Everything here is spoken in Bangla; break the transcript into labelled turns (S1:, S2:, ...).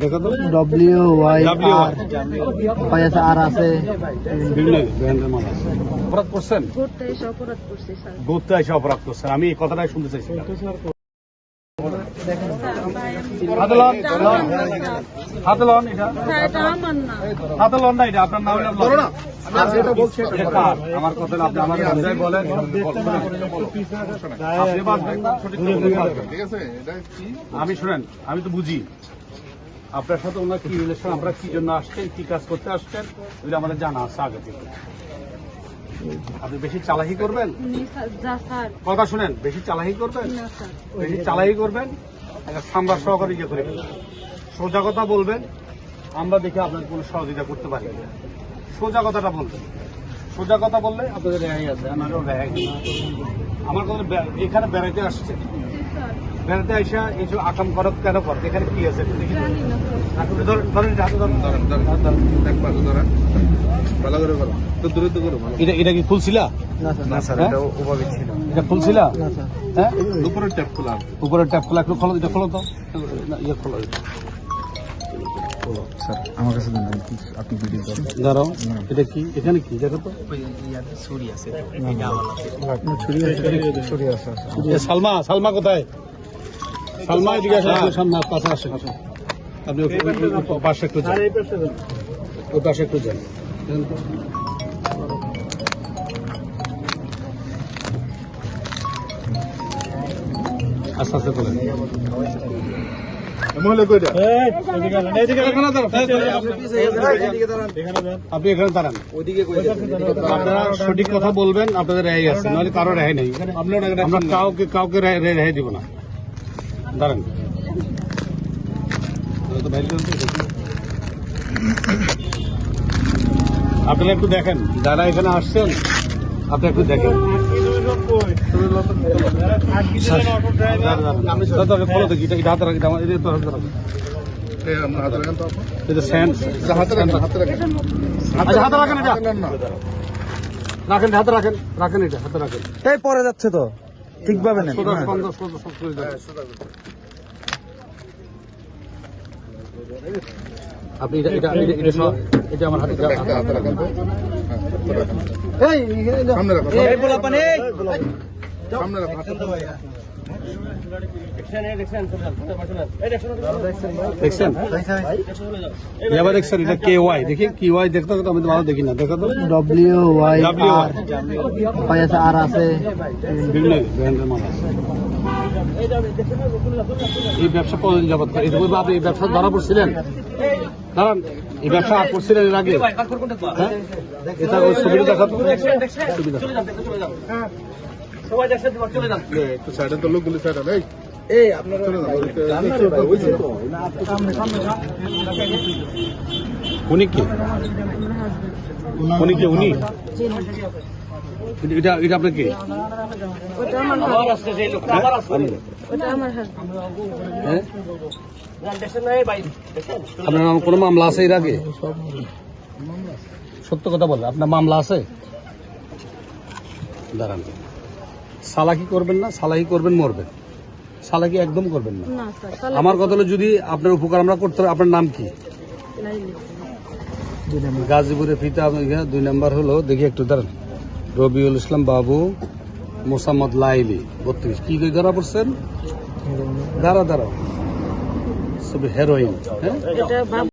S1: দেখো তো।
S2: ডব্লিউ ওয়াই আর পাশে আর আছে।
S1: বিভিন্ন ব্র্যান্ডের মাল আছে। অপরাধ করছেন?
S3: ঘুরতে এসে অপরাধ করছি স্যার।
S1: ঘুরতে এসে অপরাধ করছেন। আমি এই কথাটাই শুনতে চাইছিলাম এটা?
S3: না
S1: এটা আপনার নাম? আমার কথা আপনি আমার বলেন পারবেন। আমি শুনেন আমি তো বুঝি। আপনার সাথে ওনার কি রিলেশন আমরা কি জন্য আসছেন কি কাজ করতে আসছেন ওইটা আমাদের জানা আছে আগে থেকে। আপনি বেশি চালাকি করবেন? কথা শুনেন বেশি চালাকি করবেন? বেশি চালাকি করবেন? একটা সাম্বার সহকারে ইয়ে করে। সোজা কথা বলবেন আমরা দেখে আপনার কোনো সহযোগিতা করতে পারি। সোজা কথাটা বলবেন। সোজা কথা বললে আপনাদের রেহাই আছে আমারও রেহাই আমার কথা এখানে বেড়াইতে আসছে। বেড়াতে আইসা এইসব আকাম করত কেন কর এখানে কি আছে ধরেন এটা। এটা এটা কি খুলছিলা
S2: না স্যার।
S1: না স্যার এটা এটা খুলছিলা হ্যাঁ?
S4: উপরের ট্যাপ খোলা
S1: উপরের ট্যাপ খোলা একটু খোলো এটা খোলো তো। ইয়ে খোলো
S4: স্যার আমার কাছে আপনি ভিডিও
S1: দাঁড়াও এটা কি? এখানে কি? দেখো তো।
S2: ছুরি আছে। ছুরি আছে
S1: সালমা সালমা কোথায়? সালমা এদিকে সামনে পাশে আসেন আপনি পাশে একটু যান। ওই পাশে একটু যান। যান আস্তে আস্তে
S4: কইটা
S1: আপনি এখানে দাঁড়ান। আপনারা সঠিক কথা বলবেন আপনাদের রেহাই আছে নাহলে কারও রেহাই নেই। আমরা কাউকে কাউকে রে- রে- রেহাই দিব না। দাঁড়ান। আপনারা একটু দেখেন যারা এখানে আসছেন আপনি একটু দেখেন।
S4: রাখেন হাতে রাখেন রাখেন
S1: আচ্ছা এটা
S4: রাখেন না
S1: রাখেন হাতে রাখেন রাখেন এটা হাতে রাখেন
S2: এই পরে যাচ্ছে তো ঠিকভাবে নেন।
S1: আপনি এটা এটা এটা- আমার হাতে
S4: একটা হাতে রাখেন তো হ্যাঁ, সামনে রাখো
S2: এই বলা পানি
S4: সামনে রাখো
S1: এটা কে ওয়াই? দেখি কি ওয়াই দেখতে তো আমি তো ভালো দেখি না। দেখো তো।
S2: ডব্লিউ ওয়াই আর পাশে আর আছে।
S1: এই ব্যবসা কতদিন যাবত করে? আপনি এই ব্যবসা ধরা পড়ছিলেন। দাঁড়ান এই ব্যবসা আর করছিলেন এর আগে। হ্যাঁ? এটা ওই ছবিটা দেখাতো ছবি দেখাতো
S4: একটু সাইডে তো লোকগুলি সাইডে এই।
S2: এই আপনারা
S1: উনি কি? উনি কি উনি? এটা এটা আপনার কি?
S3: ওটা আমার হাজবেন্ড ওটা আমার হাজবেন্ড
S1: হ্যাঁ? আপনার নাম কোনো মামলা আছে এর আগে? সত্য কথা বলে আপনার মামলা আছে? দাঁড়ান। সালাকি করবেন না সালাকি করবেন মরবেন। সালাকি একদম করবেন না।
S3: না
S1: আমার কথা হলো যদি আপনার উপকার আমরা করতে হবে আপনার নাম কি? গাজীপুরে ফিতা দুই নাম্বার হলো দেখি একটু দাঁড়ান। রবিউল ইসলাম বাবু মোসাম্মদ লাইলি বত্রিশ। কি কই ধরা পড়ছেন? দাঁড়া দাঁড়াও সব হেরোইন হ্যাঁ?